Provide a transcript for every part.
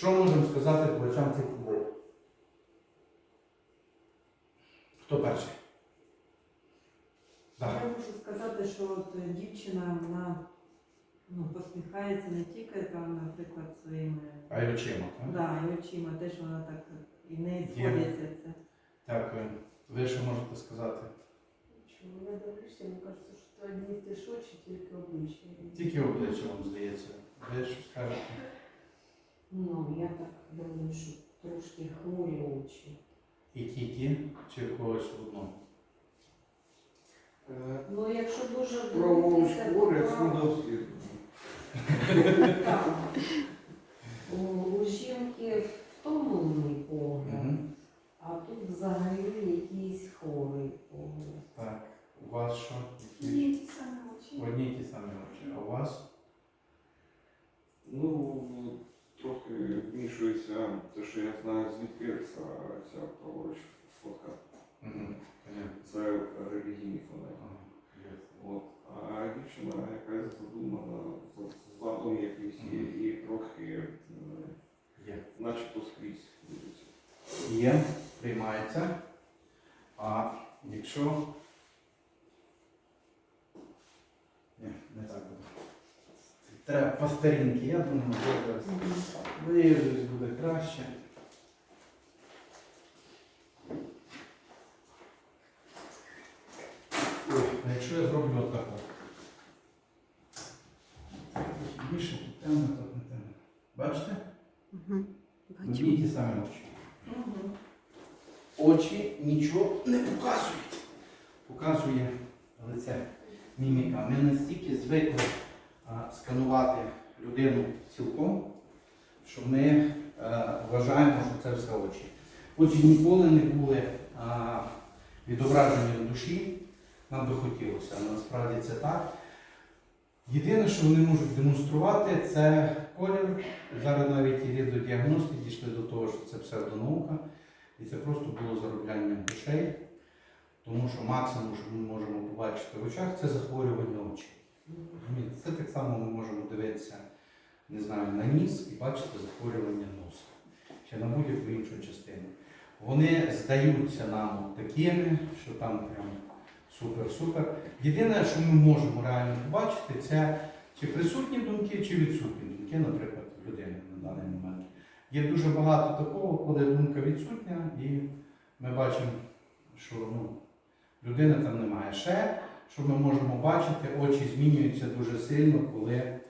Що можемо сказати по очам цих людей? Хто перший? Так. Я можу сказати, що от е, дівчина вона ну, посміхається не тільки там, наприклад, своїми А й очима, так? да, і очима, теж вона так і неї Є. це. Дякую. Ви що можете сказати? Чому я дивлюся, мені кажеться, що то одні ті ж очі, тільки обличчя. Тільки обличчя вам здається. Ви що скажете? Думаю, що трошки хворі очі. І ті, ті, чи когось одно? Е, Ну, якщо дуже дивитися, шкури то- Так. У, жінки втомлений погляд, Угу. а тут взагалі якийсь хворий погляд. Так. У вас що? Які? Ні, ті самі очі. Одні ті самі очі. А у вас? Ну, трохи вмішується те, що я знаю, звідки ця, ця праворуч фотка. Угу. Це релігійний фонарь. От. А дівчина якась задумана, задум якийсь є, і трохи е, начебто скрізь дивиться. Є, приймається. А якщо. Ні, не так буде. Треба по старінки, я думаю, що зараз буде краще. Ой, а якщо я зроблю отако? Більше тут темно, тут не темно. Бачите? Угу. Одні ті самі очі. Очі нічого не показують. Показує лице, міміка. Ми настільки звикли а, сканувати людину цілком, що ми вважаємо, що це все очі. Очі ніколи не були а, відображені в душі, нам би хотілося, але насправді це так. Єдине, що вони можуть демонструвати, це колір. Зараз навіть і до діагностики дійшли до того, що це псевдонаука. І це просто було заробляння грошей, тому що максимум, що ми можемо побачити в очах, це захворювання. Розумієте? Це так само ми можемо дивитися, не знаю, на ніс і бачити захворювання носа чи на будь-яку іншу частину. Вони здаються нам такими, що там прям супер-супер. Єдине, що ми можемо реально побачити, це чи присутні думки, чи відсутні думки, наприклад, людини на даний момент. Є дуже багато такого, коли думка відсутня, і ми бачимо, що ну, людини там немає. Ще, що ми можемо бачити, очі змінюються дуже сильно, коли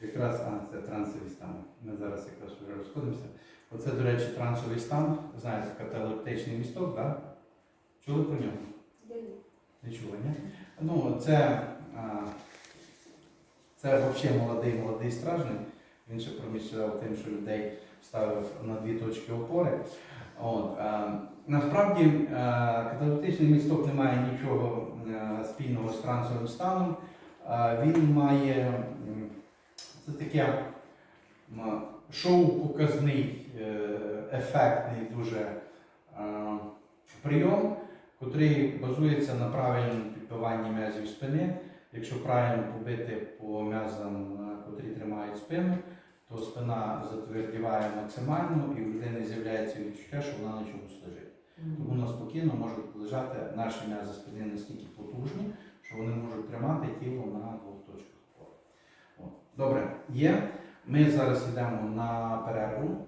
якраз а, це трансовий стан. Ми зараз якраз вже розходимося. Оце, до речі, трансовий стан, знаєте, каталептичний місток, так? Чули про нього? Не чули, ні? Ну, це, а, це взагалі молодий молодий стражник. Він ще проміщав тим, що людей ставив на дві точки опори. От, а, насправді каталептичний місток не має нічого е, спільного з трансовим станом. Він має це таке шоу-показний, е, ефектний дуже е, прийом, котрий базується на правильному підбиванні м'язів спини. Якщо правильно побити по м'язам, е, котрі тримають спину, то спина затвердіває максимально і в людини з'являється відчуття, що вона на чомусь лежить. Тому вона спокійно можуть лежати наші м'язи спини настільки потужні, є. Ми зараз йдемо на перерву.